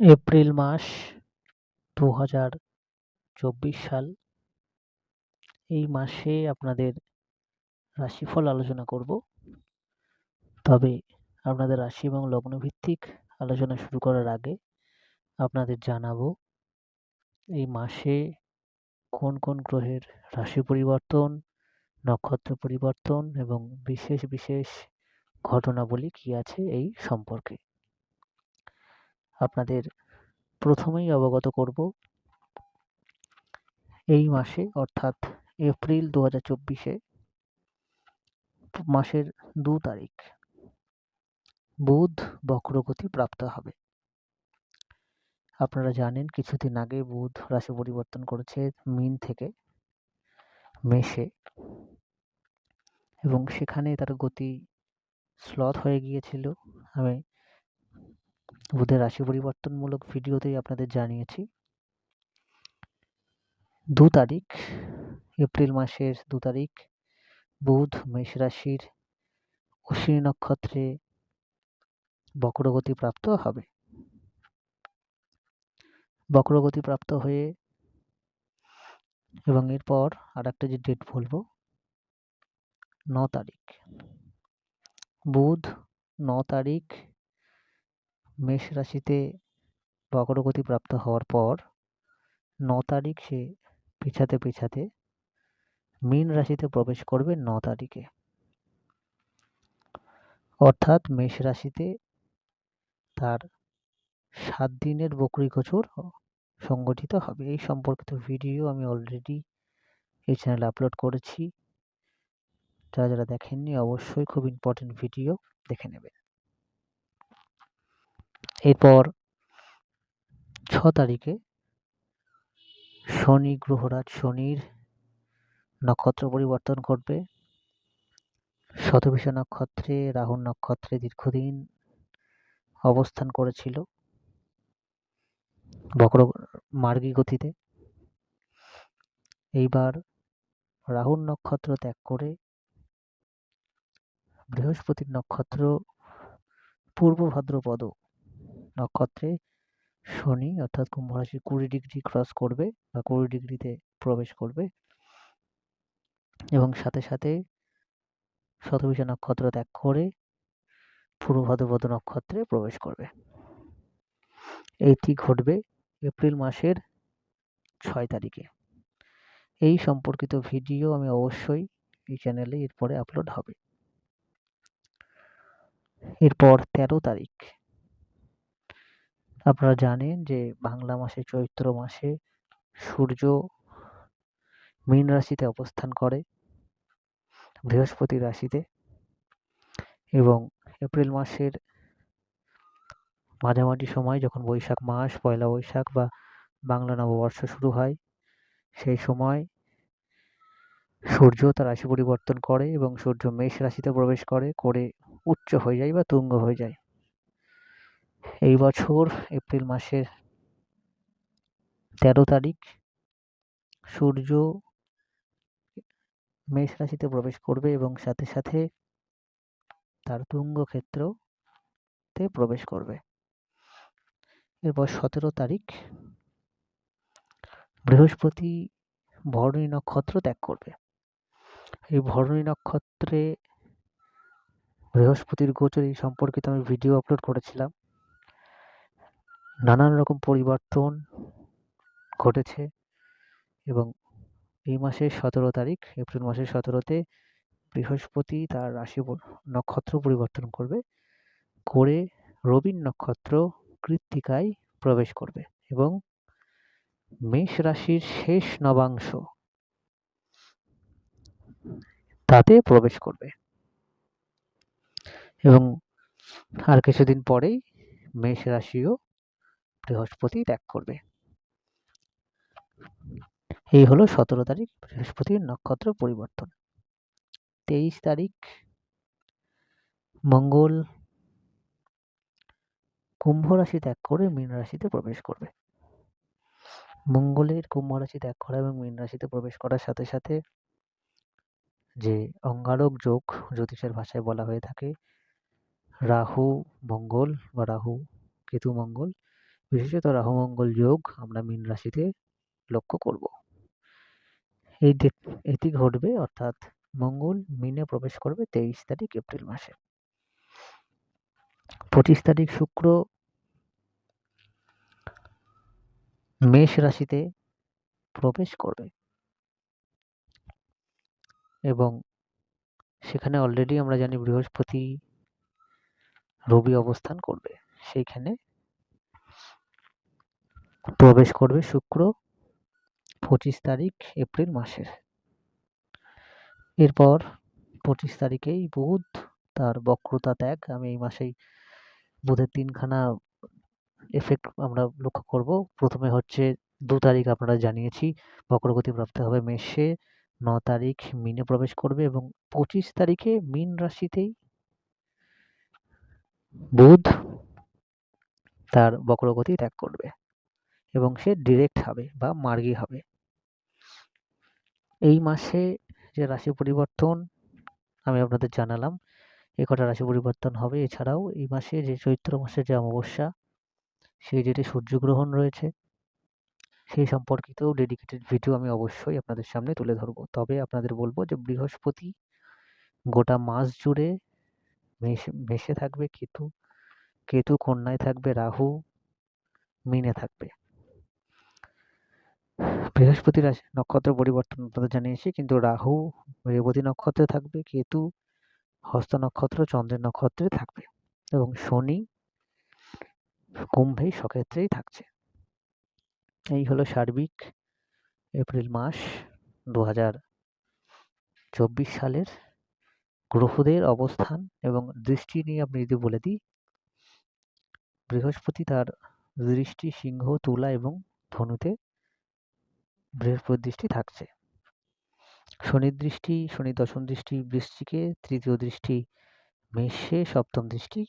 April মাস দু হাজার চব্বিশ সাল। এই মাসে আপনাদের রাশিফল আলোচনা করব। তবে আপনাদের রাশি এবং লগ্ন ভিত্তিক আলোচনা শুরু করার আগে আপনাদের জানাব, এই মাসে কোন কোন গ্রহের রাশি পরিবর্তন, নক্ষত্র পরিবর্তন এবং বিশেষ বিশেষ ঘটনাবলী কি আছে এই সম্পর্কে। আপনাদের প্রথমেই অবগত করব। এই মাসে, অর্থাৎ এপ্রিল দু হাজার চব্বিশে, মাসের দু তারিখ, বুধ বক্রগতি প্রাপ্ত হবে। আপনারা জানেন, কিছুদিন আগে বুধ রাশি পরিবর্তন করেছে মিন থেকে মেষে এবং সেখানে তার গতি স্লথ হয়ে গিয়েছিল। আমি বুধের রাশি পরিবর্তনমূলক ভিডিওতেই আপনাদের জানিয়েছি। দু তারিখ, এপ্রিল মাসের দু তারিখ, বুধ, মেষ রাশির অশ্বিনী নক্ষত্রে বক্রগতি প্রাপ্ত হবে। বক্রগতি প্রাপ্ত হয়ে এবং এরপর আর একটা যে ডেট বলব, ন তারিখ। বুধ, ন তারিখ মেষ রাশিতে বক্রগতি প্রাপ্ত হওয়ার পর ন তারিখ সে পিছাতে পিছাতে মীন রাশিতে প্রবেশ করবে ন তারিখে। অর্থাৎ মেষ রাশিতে তার সাত দিনের বকরি গোচর সংগঠিত হবে। এই সম্পর্কিত ভিডিও আমি অলরেডি এই চ্যানেলে আপলোড করেছি। যারা যারা দেখেননি, অবশ্যই খুব ইম্পর্টেন্ট ভিডিও দেখে নেবেন। এরপর ছ তারিখে শনি গ্রহরাজ শনির নক্ষত্র পরিবর্তন করবে শতভিষা নক্ষত্রে রাহুল নক্ষত্রে দীর্ঘদিন অবস্থান করেছিল বক্র মার্গী গতিতে। এইবার রাহুল নক্ষত্র ত্যাগ করে বৃহস্পতির নক্ষত্র পূর্ব ভাদ্রপদ নক্ষত্রে শনি অর্থাৎ কুম্ভ রাশির কুড়ি ডিগ্রি ক্রস করবে বা কুড়ি ডিগ্রিতে প্রবেশ করবে। এবং সাথে সাথে শতভিষা নক্ষত্র ত্যাগ করে পূর্ব ভাদ্রপদ নক্ষত্রে প্রবেশ করবে। এইটি ঘটবে এপ্রিল মাসের ছয় তারিখে। এই সম্পর্কিত ভিডিও আমি অবশ্যই এই চ্যানেলে এরপরে আপলোড হবে। এরপর তেরো তারিখ। আপনারা জানেন যে বাংলা মাসে, চৈত্র মাসে সূর্য মীন রাশিতে অবস্থান করে, বৃহস্পতি রাশিতে এবং এপ্রিল মাসের মাঝামাঝি সময় যখন বৈশাখ মাস, পয়লা বৈশাখ বা বাংলা নববর্ষ শুরু হয়, সেই সময় সূর্য তার রাশি পরিবর্তন করে এবং সূর্য মেষ রাশিতে প্রবেশ করে করে উচ্চ হয়ে যায় বা তুঙ্গ হয়ে যায়। এই বছর এপ্রিল মাসের তেরো তারিখ সূর্য মেষ রাশিতে প্রবেশ করবে এবং সাথে সাথে তার তুঙ্গ ক্ষেত্রতে প্রবেশ করবে। এরপর সতেরো তারিখ বৃহস্পতি ভরণী নক্ষত্র ত্যাগ করবে। এই ভরণী নক্ষত্রে বৃহস্পতির গোচর এই সম্পর্কিত আমি ভিডিও আপলোড করেছিলাম। নানান রকম পরিবর্তন ঘটেছে এবং এই মাসের সতেরো তারিখ, এপ্রিল মাসের সতেরোতে বৃহস্পতি তার রাশি নক্ষত্র পরিবর্তন করবে, করে রবির নক্ষত্র কৃত্তিকায় প্রবেশ করবে এবং মেষ রাশির শেষ নবাংশ তাতে প্রবেশ করবে। এবং আর কিছুদিন পরেই মেষ রাশিও বৃহস্পতি ত্যাগ করবে। এই হলো সতেরো তারিখ, বৃহস্পতির নক্ষত্র পরিবর্তন। তেইশ তারিখ, মঙ্গল কুম্ভ রাশি ত্যাগ করে মীন রাশিতে প্রবেশ করবে। মঙ্গলের কুম্ভ রাশি ত্যাগ করা এবং মীন রাশিতে প্রবেশ করার সাথে সাথে যে অঙ্গারক যোগ জ্যোতিষের ভাষায় বলা হয়ে থাকে, রাহু মঙ্গল বা রাহু কেতু মঙ্গল বিশেষত রাহু মঙ্গল যোগ আমরা মীন রাশিতে লক্ষ্য করব। এই এটি ঘটবে অর্থাৎ মঙ্গল মিনে প্রবেশ করবে তেইশ তারিখ এপ্রিল মাসে। পঁচিশ তারিখ শুক্র মেষ রাশিতে প্রবেশ করবে। এবং সেখানে অলরেডি আমরা জানি বৃহস্পতি রবি অবস্থান করবে। সেইখানে প্রবেশ করবে শুক্র পঁচিশ তারিখ এপ্রিল মাসের। এরপর পঁচিশ তারিখেই বুধ তার বক্রতা ত্যাগ। আমি এই মাসেই বুধের তিনখানা এফেক্ট আমরা লক্ষ্য করব। প্রথমে হচ্ছে দু তারিখ আপনারা জানিয়েছি, বক্রগতি প্রাপ্ত হবে মেষে। ন তারিখ মিনে প্রবেশ করবে এবং পঁচিশ তারিখে মীন রাশিতেই বুধ তার বক্রগতি ত্যাগ করবে। এবং সে ডিরেক্ট হবে বা মার্গী হবে। এই মাসে যে রাশি পরিবর্তন আমি আপনাদের জানালাম, এ কটা রাশি পরিবর্তন হবে। এছাড়াও এই মাসে যে চৈত্র মাসের যে অমাবস্যা, সেই ডেটে সূর্যগ্রহণ রয়েছে। সেই সম্পর্কিতও ডেডিকেটেড ভিডিও আমি অবশ্যই আপনাদের সামনে তুলে ধরবো। তবে আপনাদের বলব যে বৃহস্পতি গোটা মাস জুড়ে মেষে থাকবে, কেতু কেতু কন্যায় থাকবে, রাহু, মিনে থাকবে। বৃহস্পতি রাশি নক্ষত্র পরিবর্তন আপনাদের জানিয়েছি, কিন্তু রাহু রেবতী নক্ষত্রে থাকবে, কেতু হস্ত নক্ষত্র, চন্দ্রের নক্ষত্রে থাকবে এবং শনি কুম্ভেই সক্ষেত্রেই থাকছে। এই হলো সার্বিক এপ্রিল মাস দু চব্বিশ সালের গ্রহদের অবস্থান এবং দৃষ্টি নিয়ে আপনি যদি বলে দিই, বৃহস্পতি তার দৃষ্টি সিংহ, তুলা এবং ধনুতে বৃহস্পতি দৃষ্টি থাকছে। শনির দৃষ্টি, শনি দশম দৃষ্টি, বৃশ্চিকে তৃতীয় দৃষ্টি, মেষে সপ্তম দৃষ্টি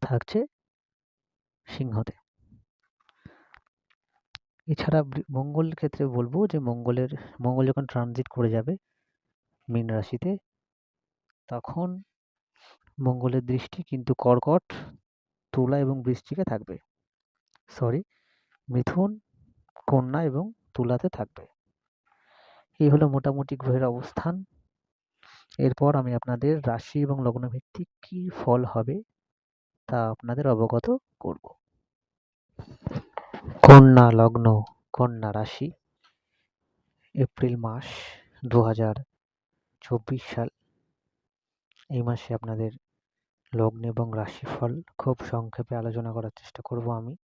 থাকছে সিংহতে। এছাড়া মঙ্গল ক্ষেত্রে বলব যে মঙ্গলের, মঙ্গল যখন ট্রানজিট করে যাবে মীন রাশিতে, তখন মঙ্গলের দৃষ্টি কিন্তু কর্কট, তুলা এবং বৃশ্চিকে থাকবে। সরি মিথুন কন্যা এবং তুলাতে থাকবে। এই হলো মোটামুটি গ্রহের অবস্থান। এরপর আমি আপনাদের রাশি এবং লগ্ন ভিত্তিক কী ফল হবে তা আপনাদের অবগত করব। কন্যা লগ্ন, কন্যা রাশি, এপ্রিল মাস দু চব্বিশ সাল। এই মাসে আপনাদের লগ্ন এবং রাশিফল খুব সংক্ষেপে আলোচনা করার চেষ্টা করব আমি।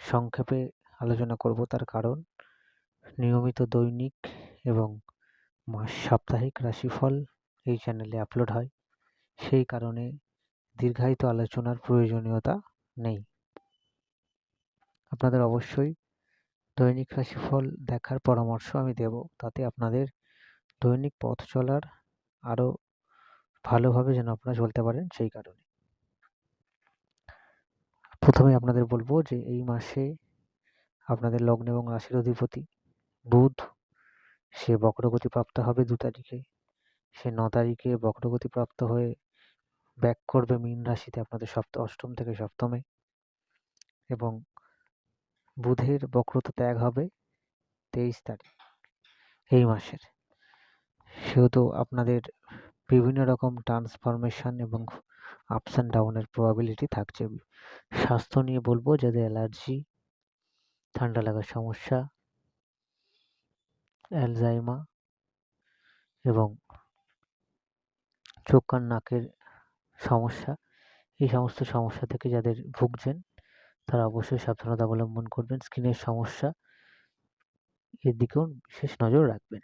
সংক্ষেপে আলোচনা করব তার কারণ। নিয়মিত দৈনিক এবং মাস সাপ্তাহিক রাশিফল এই চ্যানেলে আপলোড হয়। সেই কারণে দীর্ঘায়িত আলোচনার প্রয়োজনীয়তা নেই। আপনাদের অবশ্যই দৈনিক রাশিফল দেখার পরামর্শ আমি দেব। তাতে আপনাদের দৈনিক পথ চলার আরও ভালোভাবে যেন আপনারা চলতে পারেন সেই কারণে। প্রথমে আপনাদের বলব যে এই মাসে আপনাদের লগ্ন এবং রাশির অধিপতি। বুধ, সে বক্রগতি প্রাপ্ত হবে দু তারিখে। সে ন তারিখে বক্রগতি প্রাপ্ত হয়ে ব্যাক করবে মীন রাশিতে আপনাদের সপ্ত, অষ্টম থেকে সপ্তমে। এবং বুধের বক্রতা ত্যাগ হবে তেইশ তারিখ, এই মাসের। সেহেতু আপনাদের বিভিন্ন রকম ট্রান্সফরমেশন এবং আপস অ্যান্ড ডাউনের প্রবাবিলিটি থাকছে। স্বাস্থ্য নিয়ে বলব, যাদের অ্যালার্জি ঠান্ডা লাগার সমস্যা অ্যালজাইমা এবং চোখ কান নাকের সমস্যা, এই সমস্ত সমস্যা থেকে যাদের ভুগছেন, তারা অবশ্যই সাবধানতা অবলম্বন করবেন। স্কিনের সমস্যা এর দিকেও বিশেষ নজর রাখবেন।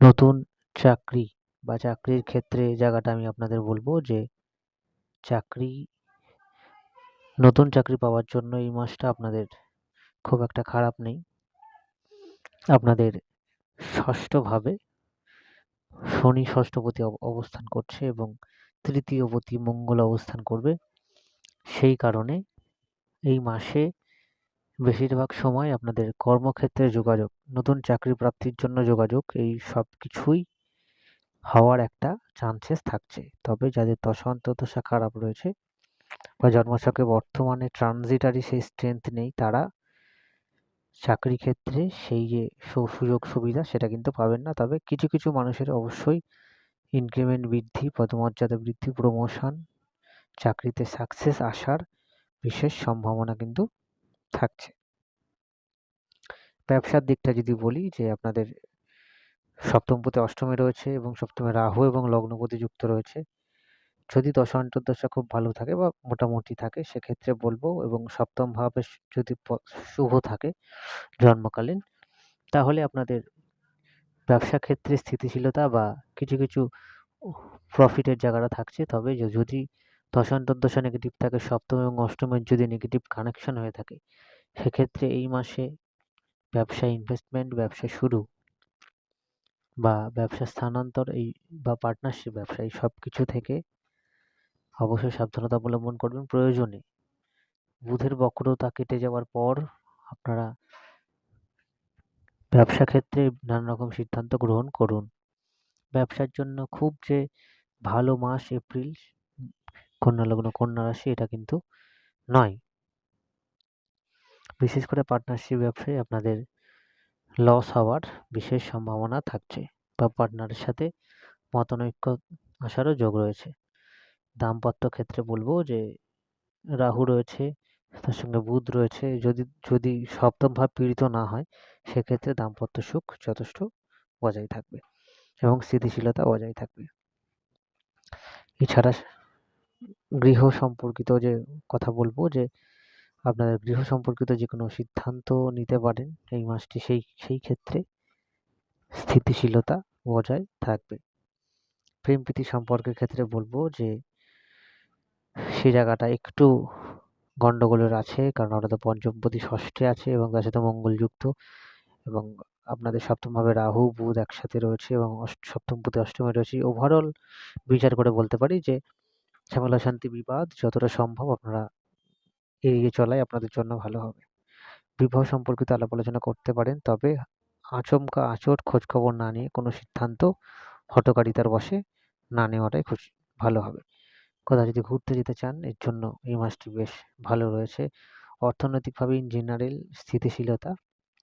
নতুন চাকরি বা চাকরির ক্ষেত্রে জায়গাটা আমি আপনাদের বলব যে, চাকরি নতুন চাকরি পাওয়ার জন্য এই মাসটা আপনাদের খুব একটা খারাপ নেই। আপনাদের ষষ্ঠভাবে শনি ষষ্ঠপতি অব- অবস্থান করছে এবং তৃতীয়পতি মঙ্গল অবস্থান করবে। সেই কারণে এই মাসে বেশিরভাগ সময় আপনাদের কর্মক্ষেত্রে যোগাযোগ, নতুন চাকরি প্রাপ্তির জন্য যোগাযোগ, এই সব কিছুই হওয়ার একটা চান্সেস থাকছে। তবে যাদের দশা অন্তর্দশা খারাপ রয়েছে বা জন্মছকে বর্তমানে ট্রানজিটারি সেই স্ট্রেংথ নেই, তারা চাকরি ক্ষেত্রে সেই যে সুযোগ সুবিধা সেটা কিন্তু পাবেন না। তবে কিছু কিছু মানুষের অবশ্যই ইনক্রিমেন্ট বৃদ্ধি, পদমর্যাদা বৃদ্ধি প্রমোশন চাকরিতে সাকসেস আসার বিশেষ সম্ভাবনা কিন্তু থাকছে। ব্যবসার দিকটা যদি বলি যে আপনাদের সপ্তমপতি, অষ্টমে রয়েছে এবং সপ্তমে রাহু এবং লগ্নপতি যুক্ত রয়েছে। যদি দশা অন্তর্দশা খুব ভালো থাকে বা মোটামুটি থাকে, সেক্ষেত্রে বলব এবং সপ্তম ভাবে যদি শুভ থাকে জন্মকালীন, তাহলে আপনাদের ব্যবসা ক্ষেত্রে স্থিতিশীলতা বা কিছু কিছু প্রফিটের জায়গাটা থাকছে। তবে যদি দশা অন্তর্দশা নেগেটিভ থাকে, সপ্তম এবং অষ্টমের যদি নেগেটিভ কানেকশন হয়ে থাকে, সেক্ষেত্রে এই মাসে ব্যবসা ইনভেস্টমেন্ট ব্যবসা শুরু বা ব্যবসা স্থানান্তর, এই বা পার্টনারশিপ ব্যবসা, এই সব কিছু থেকে অবশ্যই সাবধানতা অবলম্বন করবেন, প্রয়োজনে। বুধের বক্রতা কেটে যাওয়ার পর আপনারা ব্যবসা ক্ষেত্রে নানা রকম সিদ্ধান্ত গ্রহণ করুন। ব্যবসার জন্য খুব যে ভালো মাস এপ্রিল, কন্যা লগ্ন, কন্যা রাশি, এটা কিন্তু নয়। বিশেষ করে পার্টনারশিপ ব্যবসায় আপনাদের লস হওয়ার বিশেষ সম্ভাবনা থাকছে বা পার্টনারের সাথে মতনৈক্য আসারও যোগ রয়েছে। দাম্পত্য ক্ষেত্রে বলব যে, রাহু রয়েছে, তার সঙ্গে বুধ রয়েছে, যদি যদি সপ্তম ভাব পীড়িত না হয়, সেক্ষেত্রে দাম্পত্য সুখ যথেষ্ট বজায় থাকবে এবং স্থিতিশীলতা বজায় থাকবে। এছাড়া গৃহ সম্পর্কিত যে কথা বলব যে, আপনাদের গৃহ সম্পর্কিত যে কোনো সিদ্ধান্ত নিতে পারেন এই মাসটি, সেই সেই ক্ষেত্রে স্থিতিশীলতা বজায় থাকবে। প্রেম প্রীতি সম্পর্কের ক্ষেত্রে বলব যে সে জায়গাটা একটু গন্ডগোলের আছে, কারণ ওটা তো পঞ্চমপতি ষষ্ঠে আছে এবং তার সাথে মঙ্গলযুক্ত এবং আপনাদের সপ্তমভাবে রাহু, বুধ একসাথে রয়েছে এবং সপ্তমপতি অষ্টমে রয়েছে। ওভারঅল বিচার করে বলতে পারি যে ঝামেলা শান্তি বিবাদ যতটা সম্ভব আপনারা এড়িয়ে চলাই, আপনাদের জন্য ভালো হবে। বিবাহ সম্পর্কিত আলাপ আলোচনা করতে পারেন, তবে আচমকা আচট খোঁজ খবর না নিয়ে কোনো সিদ্ধান্ত হটকারিতার বসে না নেওয়াটাই খুশি ভালো হবে। কোথাও যদি ঘুরতে যেতে চান, এর জন্য এই মাসটি বেশ ভালো রয়েছে। অর্থনৈতিকভাবে ইন জেনারেল স্থিতিশীলতা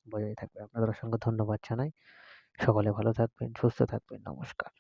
বজায় থাকবে। আপনাদের অসংখ্য ধন্যবাদ জানাই। সকলে ভালো থাকবেন, সুস্থ থাকবেন। নমস্কার।